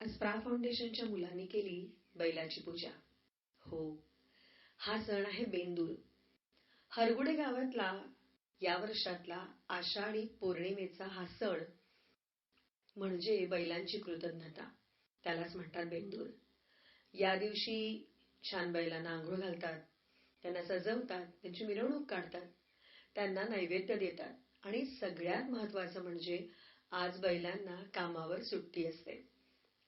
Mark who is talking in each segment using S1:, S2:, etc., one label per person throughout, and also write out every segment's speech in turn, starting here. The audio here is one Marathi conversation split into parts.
S1: आज प्रा फाउंडेशनच्या मुलांनी केली बैलाची पूजा. हो हा सण आहे बेंदूर. हरगुडे गावातला या वर्षातला आषाढी पौर्णिमेचा हा सण म्हणजे बैलांची कृतज्ञता. त्यालाच म्हणतात बेंदूर. या दिवशी छान बैलांना आंघोळ घालतात त्यांना सजवतात त्यांची मिरवणूक काढतात त्यांना नैवेद्य देतात. आणि सगळ्यात महत्वाचं म्हणजे आज बैलांना कामावर सुट्टी असते.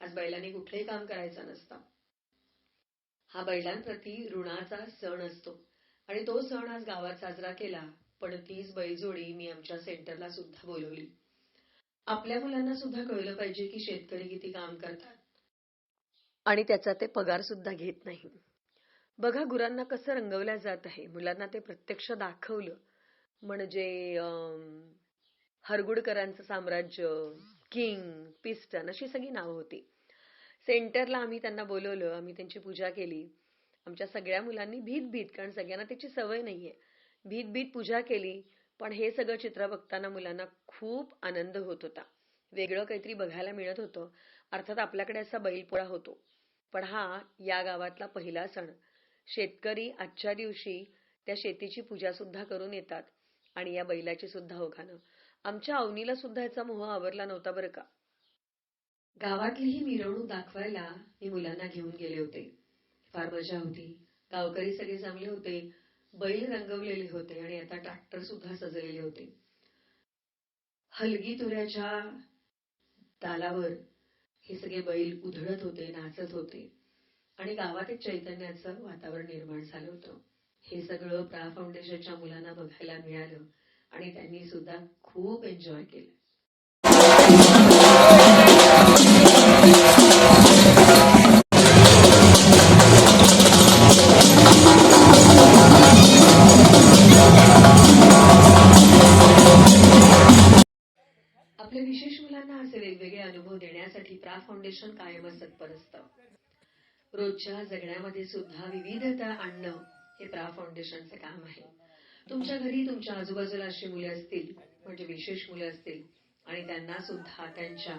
S1: आज बैलांनी कुठलंही काम करायचं नसतं. हा बैलांप्रती ऋणाचा सण असतो. आणि तो सण आज गावात साजरा केला पण तीच बैलजोडी मी आमच्या सेंटरला सुद्धा बोलवली. आपल्या मुलांना सुद्धा कळलं पाहिजे की शेतकरी किती काम करतात. आणि त्याचा ते पगार सुद्धा घेत नाही. बघा गुरांना कसं रंगवल्या जात आहे. मुलांना ते प्रत्यक्ष दाखवलं. म्हणजे अं, हरगुडकरांचं साम्राज्य किंग पिस्टन अशी सगळी नावं होती. सेंटरला आम्ही त्यांना बोलवलं आम्ही त्यांची पूजा केली. आमच्या सगळ्या मुलांनी भीत भीत कारण सगळ्यांना त्याची सवय नाहीये. भीत भीत पूजा केली पण हे सगळं चित्र बघताना मुलांना खूप आनंद होत होता. वेगळं काहीतरी बघायला मिळत होतं. अर्थात आपल्याकडे असा बैलपोळा होतो. पण हा या गावातला पहिला सण. शेतकरी आजच्या दिवशी त्या शेतीची पूजा सुद्धा करून येतात. आणि या बैलाची सुद्धा ओघानं. आमच्या अवनीला सुद्धा याचा मोह आवरला नव्हता बरं का. गावातली ही मिरवणूक दाखवायला मी मुलांना घेऊन गेले होते. फार मजा होती. गावकरी सगळे जमले होते. बैल रंगवलेले होते आणि आता ट्रॅक्टर सुद्धा सजलेले होते. हलगी तुऱ्याच्या तालावर हे सगळे बैल उधळत होते नाचत होते. आणि गावात एक चैतन्याचं वातावरण निर्माण झालं होतं. हे सगळं प्रा फाउंडेशनच्या मुलांना बघायला मिळालं आणि त्यांनी सुद्धा खूप एन्जॉय केलं. आपल्या विशेष मुलांना असे वेगवेगळे अनुभव देण्यासाठी प्रा फाउंडेशन कायमच तत्पर असतं रोजच्या जगण्यामध्ये सुद्धा विविधता आणणं हे प्रा फाउंडेशनचं काम आहे. तुमच्या घरी तुमच्या आजूबाजूला अशी मुले असतील म्हणजे विशेष मुलं असतील आणि त्यांना सुद्धा त्यांच्या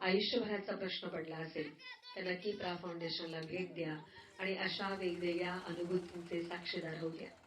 S1: आयुष्यभराचा प्रश्न पडला असेल तर नक्की प्रा फाउंडेशनला भेट द्या आणि अशा वेगवेगळ्या अनुभूतींचे साक्षीदार होऊ द्या